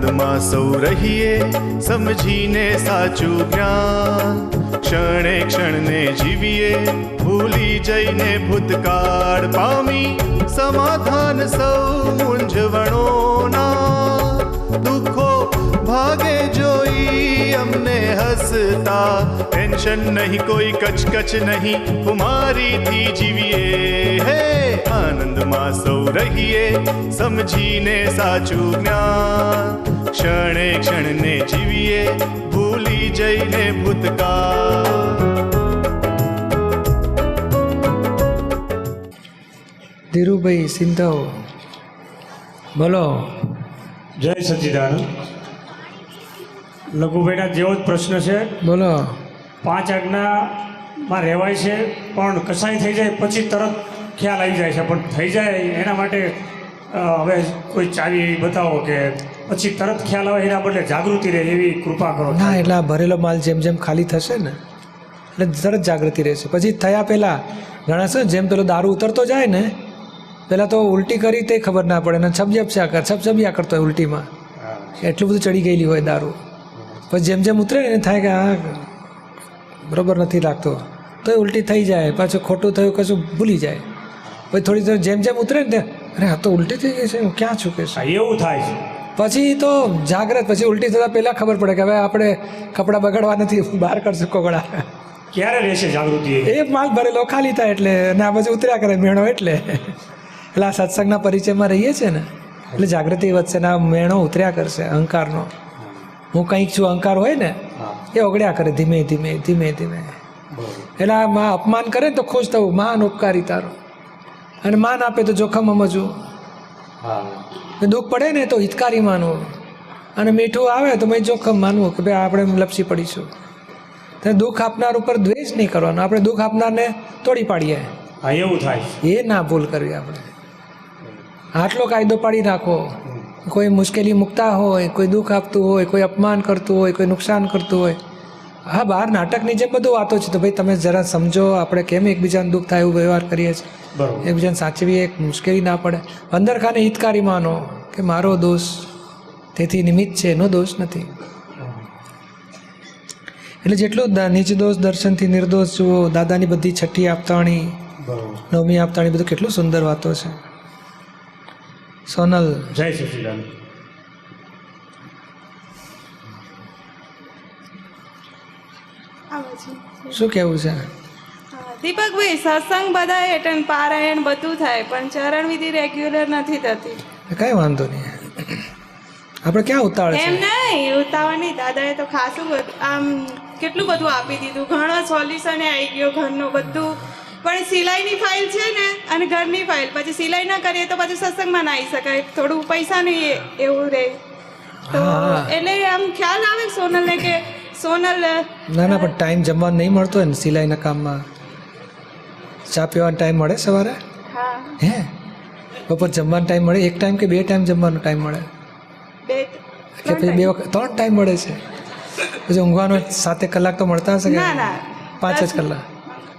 આનંદમાં સૌ રહીએ, સમજીને સાચું જ્ઞાન. ક્ષણે ક્ષણને જીવીએ, ભૂલી જઈને ભૂતકાળ પામી, સમાધાન સૌ મૂંઝવણોના. દુઃખો ભાગે જોઈ અમને હસતા ટેન્શન નહીં કોઈ કચકચ નહીં કુમારીથી જીવીએ હે આનંદમાં સૌ રહીએ સમજીને સાચું જ્ઞાન ક્ષણે ક્ષણને જીવીએ ભૂલી જઈને ભૂતકાળ ધીરુભાઈ સિંધવ બોલો જય સચ્ચિદાનંદ લઘુભાઈના જેવો જ પ્રશ્ન છે બોલો પાંચ આજ્ઞામાં રહેવાય છે પણ કસાઈ થઈ જાય પછી તરત ખ્યાલ આવી જાય છે. પણ થઈ જાય એના માટે હવે કોઈ ચાવી બતાવો કે પછી તરત ખ્યાલ આવે એના બદલે જાગૃતિ રહે એવી કૃપા કરો. ના એટલે આ ભરેલો માલ જેમ જેમ ખાલી થશે ને એટલે તરત જાગૃતિ રહેશે. પછી થયા પહેલાં ઘણા છે જેમ પેલો દારૂ ઉતરતો જાય ને પહેલાં તો ઉલટી કરી તે ખબર ના પડે ને છબજબ્યા કર છબછબિયા કરતો હોય ઉલટીમાં. એટલું બધું ચડી ગયેલી હોય દારૂ. પછી જેમ જેમ ઉતરે ને એને થાય કે આ બરોબર નથી લાગતો. તો એ ઉલટી થઈ જાય પાછું ખોટું થયું કશું ભૂલી જાય. પછી થોડી થોડી જેમ જેમ ઉતરે ને અરે આ તો ઉલટી થઈ ગઈ છે હું ક્યાં છું કે એવું થાય છે. પછી તો જાગ્રત પછી ઉલટી થતાં પહેલાં ખબર પડે કે હવે આપણે કપડાં બગાડવા નથી બહાર કરશું કોગળા ક્યારે રહેશે જાગૃતિ એ? માલ ભરેલો ખાલી થાય એટલે અને આ બાજુ ઉતર્યા કરે મેણો એટલે. એટલે આ સત્સંગના પરિચયમાં રહીએ છીએ ને એટલે જાગૃતિ વધશે ને આ મેણો ઉતર્યા કરશે અહંકારનો. હું કંઈક છું અહંકાર હોય ને એ ઓગળ્યા કરે ધીમે ધીમે ધીમે ધીમે. એટલે આ માં અપમાન કરે ને તો ખુશ થવું. માન ઉપકારી તારો. અને માન આપે તો જોખમ સમજવું. દુઃખ પડે ને તો હિતકારી માનવું. અને મીઠું આવે તો મેં જોખમ માનવું કે ભાઈ આપણે લપસી પડીશું. તો દુઃખ આપનાર ઉપર દ્વેષ નહીં કરવાનો. આપણે દુઃખ આપનારને તોડી પાડીએ. એવું થાય. એ ના ભૂલ કરવી આપણે. આટલો કાયદો પાડી નાખો. કોઈ મુશ્કેલી મૂકતા હોય કોઈ દુઃખ આપતું હોય કોઈ અપમાન કરતું હોય કોઈ નુકસાન કરતું હોય. હા બહાર નાટકની જેમ બધું વાતો છે તો ભાઈ તમે જરા સમજો આપણે કેમ એકબીજાને દુઃખ થાય એવું વ્યવહાર કરીએ છીએ? એકબીજાને સાચવીએ એક મુશ્કેલી ના પડે. અંદરખાને હિતકારી માનો કે મારો દોષ તેથી નિમિત્ત છે એનો દોષ નથી. એટલે જેટલું નીચ દોષ દર્શનથી નિર્દોષ જુઓ દાદાની બધી છઠ્ઠી આપતાણી નવમી આપતાણી બધું કેટલું સુંદર વાતો છે. સોનલ. જય સચિદાન શું કેવું છે? દીપકભાઈ સત્સંગ બધા એટન પારાયણ બધું થાય પણ ચરણ વિધિ રેગ્યુલર નથી થતી. કઈ વાંધો નહીં. આપણે ક્યાં ઉતાવળ એમ નહીં ઉતાવળ નહીં દાદાએ તો ખાસું બધું આમ કેટલું બધું આપી દીધું. ઘણો સોલ્યુશન આવી ગયો ઘરનું બધું. પણ સિલાઈની ફાઇલ છે ને અને ઘરની ફાઇલ. પછી સિલાઈ ના કરીએ તો પછી સત્સંગમાં ના આવી શકાય. થોડું પૈસા નહીં એવું રહે. તો. એટલે આમ ખ્યાલ આવે સોનલને કે સોનલ ના ના પણ ટાઈમ જમવા નહીં મળતો હોય ને સિલાઈના કામમાં. ચા પીવાનો ટાઈમ મળે સવારે? હે. બપોર જમવાનો ટાઈમ મળે? એક ટાઈમ કે બે ટાઈમ જમવાનો ટાઈમ મળે? બે કે પછી બે વખત ત્રણ ટાઈમ મળે છે. પછી ઊંઘવાનો સાતે કલાક તો મળતા હશે કે ના ના. પાંચ જ કલાક?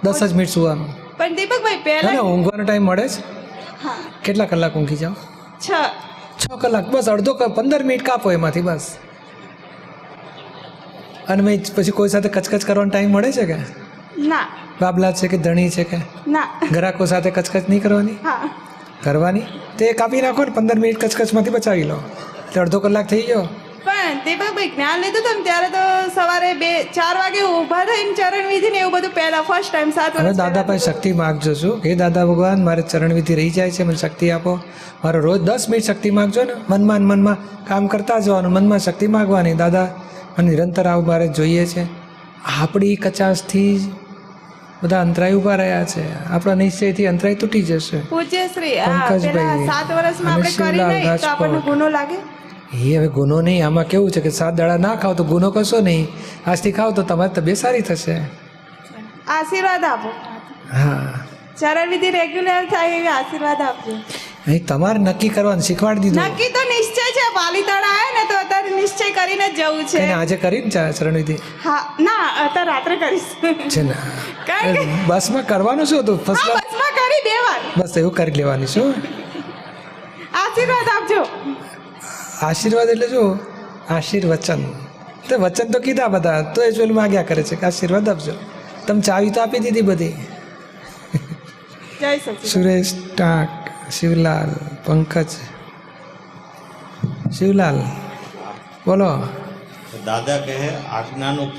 દસ જ મિનિટ સુવાનું. પણ દીપકભાઈ પહેલા ઊંઘવાનો ટાઈમ મળે છે? કેટલા કલાક ઊંઘી જાઓ? છ. છ કલાક બસ અડધો પંદર મિનિટ કાપો એમાંથી બસ. અને મેં પછી કોઈ સાથે કચકચ કરવાનો ટાઈમ મળે છે કે? ના. બાબલા છે કે ધણી છે કે? ના. ગ્રાહકો સાથે કચકચ નહીં કરવાની? કરવાની? તે કાપી નાખો ને પંદર મિનિટ કચકચમાંથી બચાવી લો. એટલે અડધો કલાક થઈ ગયો. દીપકભાઈ જ્ઞાન લીધું હતું ત્યારે તો સવારે બે ચાર વાગે ઊભા થઈને ચરણ વિધિ ને એવું બધું પહેલા ફર્સ્ટ ટાઈમ સાત વર્ષ દાદા પાસે શક્તિ માગજો છું. હે દાદા ભગવાન મારે ચરણવિધિ રહી જાય છે મને શક્તિ આપો. મારો રોજ દસ મિનિટ શક્તિ માગજો ને. મનમાં મનમાં કામ કરતા જવાનું મનમાં શક્તિ માગવાની દાદા. મને નિરંતર આવું મારે જોઈએ છે. આપણી કચાશથી જ બધા અંતરાય ઊભા રહ્યા છે. આપણા નિશ્ચયથી અંતરાય તૂટી જશે. પૂજ્ય શ્રી પંકજભાઈ સાત વર્ષમાં આપણે કરી નહીં તો આપણને ગુનો લાગે? એ હવે ગુનો નહીં આમાં કેવું છે કે સાત દાડા ના ખાવ તો ગુનો કશો નહીં? આજથી ખાવ તો તમારી તબિયત સારી થશે. આશીર્વાદ આપો. હા. ચરણ વિધિ રેગ્યુલર થાય એવી આશીર્વાદ આપજો. અહીં તમારે નક્કી કરવાનું શીખવાડી દીધું. નક્કી તો નિશ્ચય છે પાલીતાણા આવે ને તો અત્યારે નિશ્ચય કરીને જવું છે. આજે કરીને ચા ચરણવિધિ હા ના અત્યારે રાત્રે કરીશ. છે ને? બસમાં કરવાનું શું હતું? બસમાં કરી બે વાર. બસ એવું કરી લેવાની શું? આશીર્વાદ આશીર્વાદ એટલે જો આશીર્વચન. તો વચન તો કીધા બધા તો એ ચોલ માગ્યા કરે છે કે આશીર્વાદ આપજો. તમે ચાવી તો આપી દીધી બધી. સુરેશ ટાંક શિવલાલ પંકજ. શિવલાલ બોલો. દાદા કહે આજ્ઞાનું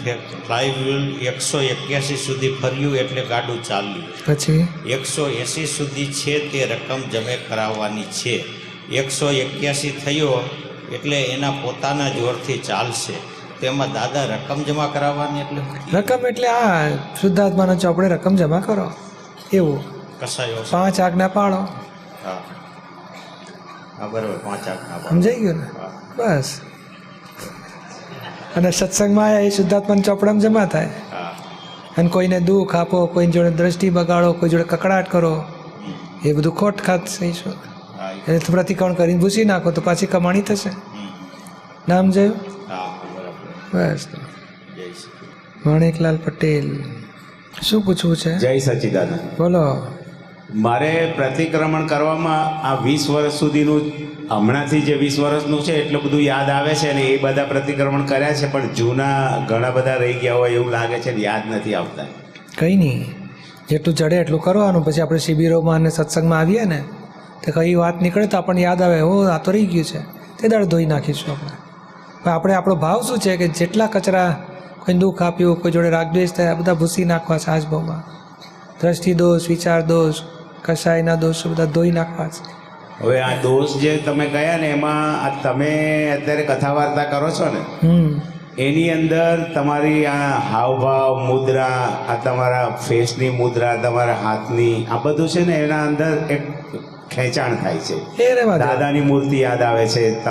ફ્લાયવ્હીલ એકસો એક્યાસી સુધી ફર્યું એટલે ગાડું ચાલ્યું. પછી? એકસો એંસી સુધી છે તે રકમ જમે કરાવવાની છે. એકસો એક્યાસી થયો એટલે એના પોતાના જોરથી ચાલશે. તેમાં દાદા રકમ જમા કરાવવાની એટલે રકમ એટલે આ શુદ્ધાત્માના ચોપડે રકમ જમા કરો. એવું. કસાયો પાંચ આજ્ઞા પાડો. હા. હા બરાબર પાંચ આજ્ઞા. સમજાઈ ગયું ને? બસ. અને સત્સંગમાં આયા એ શુદ્ધાત્માના ચોપડામાં જમા થાય. અને કોઈને દુઃખ આપો કોઈની જોડે દ્રષ્ટિ બગાડો કોઈ જોડે કકડાટ કરો એ બધું ખોટ ખાત થઈશું તો પ્રતિક્રમણ કરીને ભૂસી નાખો તો પાછી કમાણી થશે. નામ જોયું? બસ માણેકલાલ પટેલ. શું પૂછવું છે? જય સચિદાનંદ. બોલો. મારે પ્રતિક્રમણ કરવામાં આ વીસ વર્ષ સુધીનું હમણાંથી જે વીસ વર્ષનું છે એટલું બધું યાદ આવે છે ને એ બધા પ્રતિક્રમણ કર્યા છે પણ જૂના ઘણા બધા રહી ગયા હોય એવું લાગે છે ને યાદ નથી આવતા. કંઈ નહીં. જેટલું ચડે એટલું કરવાનું. પછી આપણે શિબિરોમાં અને સત્સંગમાં આવીએ ને તો કઈ વાત નીકળે તો આપણને યાદ આવે હો આ તો રહી ગયું છે. તે દાળ ધોઈ નાખીશું આપણે. પણ આપણે આપણો ભાવ શું છે કે જેટલા કચરા કોઈ દુઃખ આપ્યું કોઈ જોડે રાગદ્વેષ થયા બધા ભૂસી નાખવા છે આજભાવમાં દ્રષ્ટિ દોષ વિચાર દોષ કશાયના દોષ બધા ધોઈ નાખવા છે. હવે આ દોષ જે તમે ગયા ને એમાં આ તમે અત્યારે કથા વાર્તા કરો છો ને હમ. એની અંદર તમારી આ હાવભાવ મુદ્રા આ તમારા ફેસની મુદ્રા તમારા હાથની આ બધું છે ને એના અંદર એક ખેંચાણ થાય છે. દાદાની મૂર્તિ યાદ આવે છે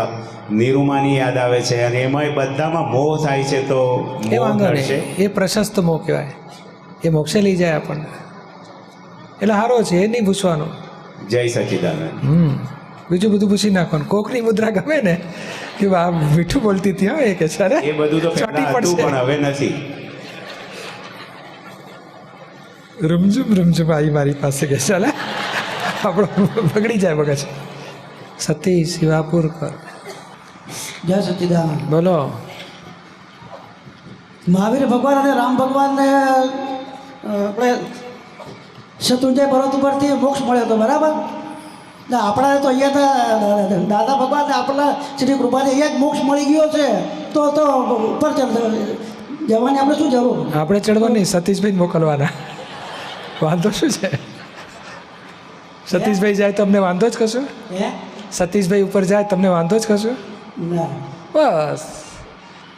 નિરૂમાની યાદ આવે છે અને એમાંય બધામાં મોહ થાય છે તો કરશે એ પ્રશસ્ત મોહ કહેવાય. એ મોક્ષે લઈ જાય આપણને. એટલે સારો છે એ નહીં પૂછવાનું. જય સચિદાનંદ. હમ. બીજું બધું પૂછી નાખવાનું. કોકની મુદ્રા ગમે ને? કે આ મીઠું બોલતી હતી હવે એ કે છે. એ બધું તો ચોટી પડશે. પણ હવે નથી. રમઝુમ રમઝુમ આવી મારી પાસે કે ચાલે આપણો બગડી જાય મગજ. શિવાપુર પર. જય સચિદાન બોલો. મહાવીર ભગવાન અને રામ ભગવાનને આપણે શત્રુંજય પર્વત ઉપરથી મોક્ષ મળ્યો હતો બરાબર? આપણા તો અહીંયા દાદા ભગવાન આપણા શ્રી કૃપાથી અહીંયા જ મોક્ષ મળી ગયો છે. તો તો ઉપર જવાની આપણે શું જરૂર? આપણે ચડવાની સતીશભાઈ મોકલવાના. વાંધો શું છે? સતીશભાઈ જાય તમને વાંધો જ કશું? સતીશભાઈ ઉપર જાય તમને વાંધો જ કશું? બસ.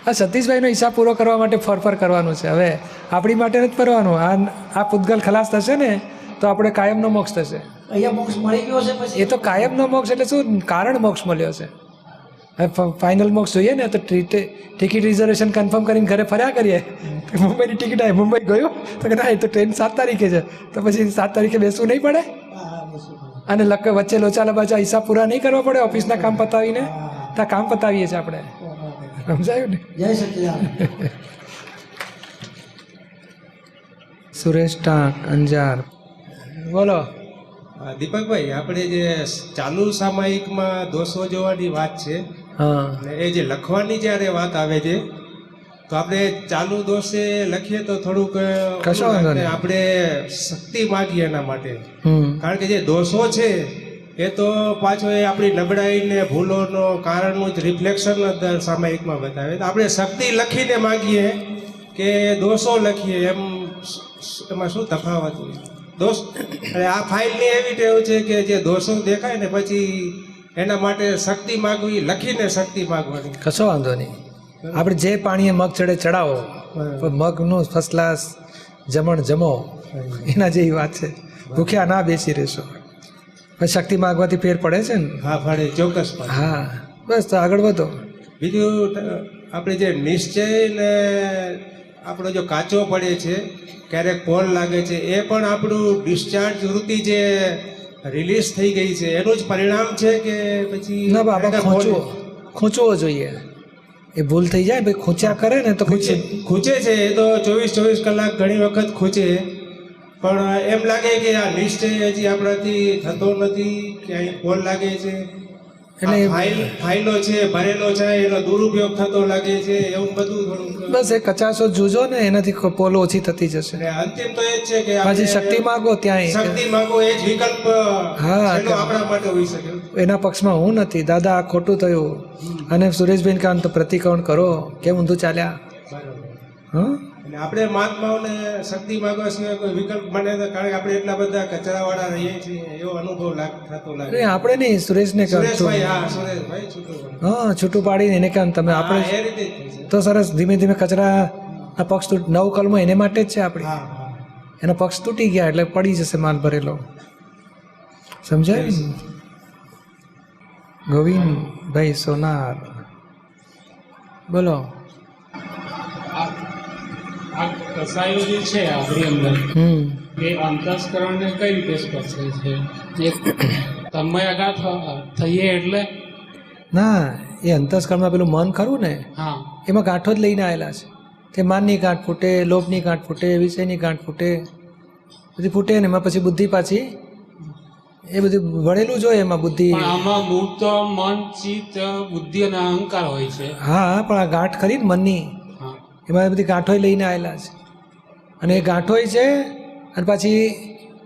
આ સતીશભાઈનો હિસાબ પૂરો કરવા માટે ફરફર કરવાનું છે. હવે આપણી માટે નથી ફરવાનું. આ આ પૂતગલ ખલાસ થશે ને? તો આપણે કાયમનો મોક્ષ થશે. અહીંયા મોક્ષ મળી ગયો છે પછી? એ તો કાયમનો મોક્ષ એટલે શું? કારણ મોક્ષ મળ્યો છે. હવે ફાઇનલ મોક્ષ જોઈએ ને તો ટિકિટ રિઝર્વેશન કન્ફર્મ કરીને ઘરે ફર્યા કરીએ. મુંબઈની ટિકિટ આવી મુંબઈ ગયો. તો કે ના એ તો ટ્રેન સાત તારીખે છે. તો પછી સાત તારીખે બેસવું નહીં પડે. અને લક વચ્ચે લોચા લબાચા હિસાબ પૂરા નહીં કરવા પડે ઓફિસના કામ પતાવીને? ત્યાં કામ પતાવીએ છીએ આપણે. સમજાયું ને? જય સચિદાન. સુરેશ ટાંક અંજાર બોલો. દીપકભાઈ આપણે જે ચાલુ સામાયિકમાં દોષો જોવાની વાત છે હા. એ જે લખવાની જ્યારે વાત આવે છે તો આપણે ચાલુ દોષે લખીએ તો થોડુંક. આપણે શક્તિ માગીએ એના માટે. કારણ કે જે દોષો છે એ તો પાછો એ આપણી નબળાઈને ભૂલોનો કારણનું જ રિફ્લેક્શન સામાયિકમાં બતાવે. તો આપણે શક્તિ લખીને માગીએ કે દોષો લખીએ એમ એમાં શું તફાવત હોય? દોષ. અને આ ફાઇલની એવી ટેવ છે કે જે દોષો દેખાય ને પછી એના માટે શક્તિ માગવી લખીને શક્તિ માગવાની. કશો વાંધો નહીં. આપણે જે પાણીએ મગ ચડે ચડાવો. મગનો ફર્સ્ટ ક્લાસ જમણ જમો. એના જેવી વાત છે. ભૂખ્યા ના બેસી રહેશો. પછી શક્તિ માગવાથી ફેર પડે છે ને? હા ફાડે ચોક્કસ હા. બસ તો આગળ વધો. બીજું આપણે જે નિશ્ચય ને આપણો જો કાચો પડે છે ક્યારેક કોલ લાગે છે એ પણ આપણું ડિસ્ચાર્જ વૃત્તિ જે રિલીઝ થઈ ગઈ છે એનું જ પરિણામ છે કે પછી ના બાબા ખૂંચવો. ખૂંચવો જોઈએ. એ ભૂલ થઈ જાય ભાઈ ખૂંચ્યા કરે ને તો ખૂંચે. ખૂંચે. છે એ તો ચોવીસ ચોવીસ કલાક ઘણી વખત ખૂંચે. પણ એમ લાગે કે આ લિસ્ટ હજી આપણાથી થતો નથી કે અહીં પોલ લાગે છે. એટલે ફાઇલો છે ભરેલો છે એનો દુરુપયોગ થતો લાગે છે એવું બધું થોડું બસ એ કચાશો જુજો ને એનાથી પોલો ઓછી થતી જશે. અંતિમ તો એ છે કે આપણે શક્તિ માગો ત્યાં શક્તિ માગો એ જ વિકલ્પ હા, આપણા માટે હોઈ શકે. એના પક્ષમાં હું નથી. દાદા આ ખોટું થયું. અને સુરેશબેન તો પ્રતિકરણ કરો. કેમ ઊંધું ચાલ્યા? હં? અને આપણે મહાત્માઓને શક્તિ માગવા સિવાય કોઈ વિકલ્પ બને તો કારણ કે આપણે એટલા બધા કચરાવાળા રહીએ છીએ એવો અનુભવ લાગ થતો લાગે. આપણે નહીં સુરેશને કહો સુરેશભાઈ હા સુરેશભાઈ છૂટું હા છૂટું પાડીને એને કામ તમે આપણે એ રીતે તો સરસ ધીમે ધીમે કચરા આ પક્ષ તૂટ નવ કલમો એને માટે જ છે આપણી. એનો પક્ષ તૂટી ગયા એટલે પડી જશે માલ ભરેલો. સમજાય ગોવિંદભાઈ સોનાર. બોલો. આ કસાયો જે છે આપણી અંદર એ અંતસ્કરણને કઈ રીતે સ્પર્શે છે? તમે અગા થઈએ એટલે? ના એ અંતસ્કરણમાં પેલું મન ખરું ને હા. એમાં ગાંઠો જ લઈને આવેલા છે. કે માનની ગાંઠ ફૂટે લોભની ગાંઠ ફૂટે વિષયની ગાંઠ ફૂટે બધી ફૂટે ને એમાં પછી બુદ્ધિ પાછી એ બધું વળેલું જ હોય એમાં બુદ્ધિ. આમાં મૂળ તો મન ચિત્ત બુદ્ધિ અને અહંકાર હોય છે. હા પણ આ ગાંઠ ખરી ને મનની. એમાં બધી ગાંઠોય લઈને આવેલા છે. અને એ ગાંઠોય છે અને પાછી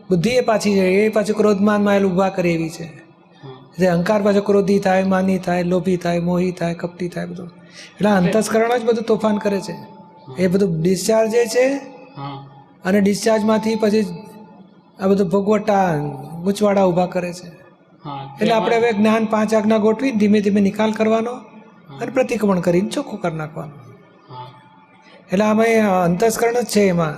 બુદ્ધિ એ પાછી છે એ પાછું ક્રોધમાન માયેલ ઊભા કરે એવી છે. એટલે અહંકાર પાછો ક્રોધી થાય માની થાય લોભી થાય મોહી થાય કપટી થાય બધું. એટલે અંતસ્કરણ જ બધું તોફાન કરે છે. એ બધું ડિસ્ચાર્જ એ છે અને ડિસ્ચાર્જમાંથી પછી આ બધું ભોગવટા ગૂંચવાડા ઊભા કરે છે. એટલે આપણે હવે જ્ઞાન પાંચ આજ્ઞા ગોઠવી ધીમે ધીમે નિકાલ કરવાનો અને પ્રતિક્રમણ કરીને ચોખ્ખું કરી નાખવાનું. એટલે આમાં અંતસ્કરણ જ છે એમાં.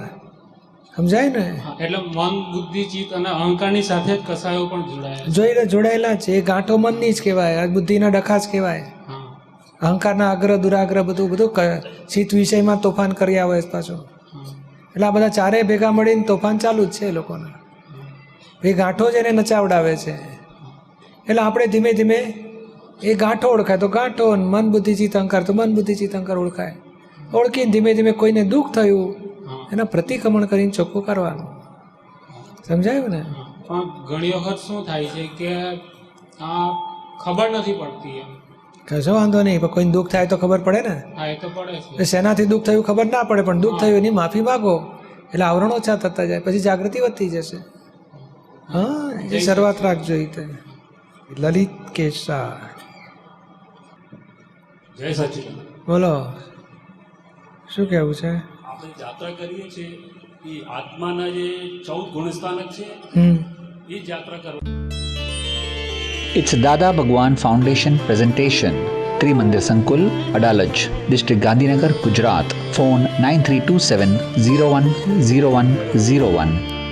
સમજાય ને? એટલે મન બુદ્ધિ ચિત્ત અને અહંકારની સાથે જ કસાયો પણ જોડાયા જોઈને જોડાયેલા છે. એ ગાંઠો મનની જ કહેવાય બુદ્ધિના ડખા જ કહેવાય. અહંકારના આગ્રહ દુરાગ્રહ બધું બધું ચિત્ત વિષયમાં તોફાન કરી આવે પાછો. એટલે આ બધા ચારેય ભેગા મળીને તોફાન ચાલુ જ છે લોકોના. એ ગાંઠો જ એને નચાવડાવે છે. એટલે આપણે ધીમે ધીમે એ ગાંઠો ઓળખાય. તો ગાંઠો મન બુદ્ધિ ચિત્ત અહંકાર. તો મન બુદ્ધિ ચિત્ત અહંકાર ઓળખાય. ઓળખીને ધીમે ધીમે કોઈને દુઃખ થયું એના પ્રતિક્રમણ કરીને ચોખ્ખું કરવાનું. સમજાયું ને? પણ ઘણી વખત શું થાય છે કે આ ખબર નથી પડતી એમ. કશો વાંધો નહીં પણ કોઈને દુઃખ થાય તો ખબર પડે ને? હા એ તો પડે શેનાથી દુઃખ થયું ખબર ના પડે પણ દુઃખ થયું એની માફી માગો. એટલે આવરણ ઓછા થતા જાય પછી જાગૃતિ વધતી જશે. હા એ શરૂઆત રાખજો એ તે. લલિત કેશા જય સચિન બોલો. શું કહેવું છે આપણે યાત્રા કરીએ છીએ એ આત્માના જે ચૌદ ગુણસ્થાનક છે હમ એ જ યાત્રા કરવા It's Dada Bhagwan Foundation presentation. Trimandir Sankul, Adalaj, District Gandhinagar, Gujarat. Phone 9327 010101.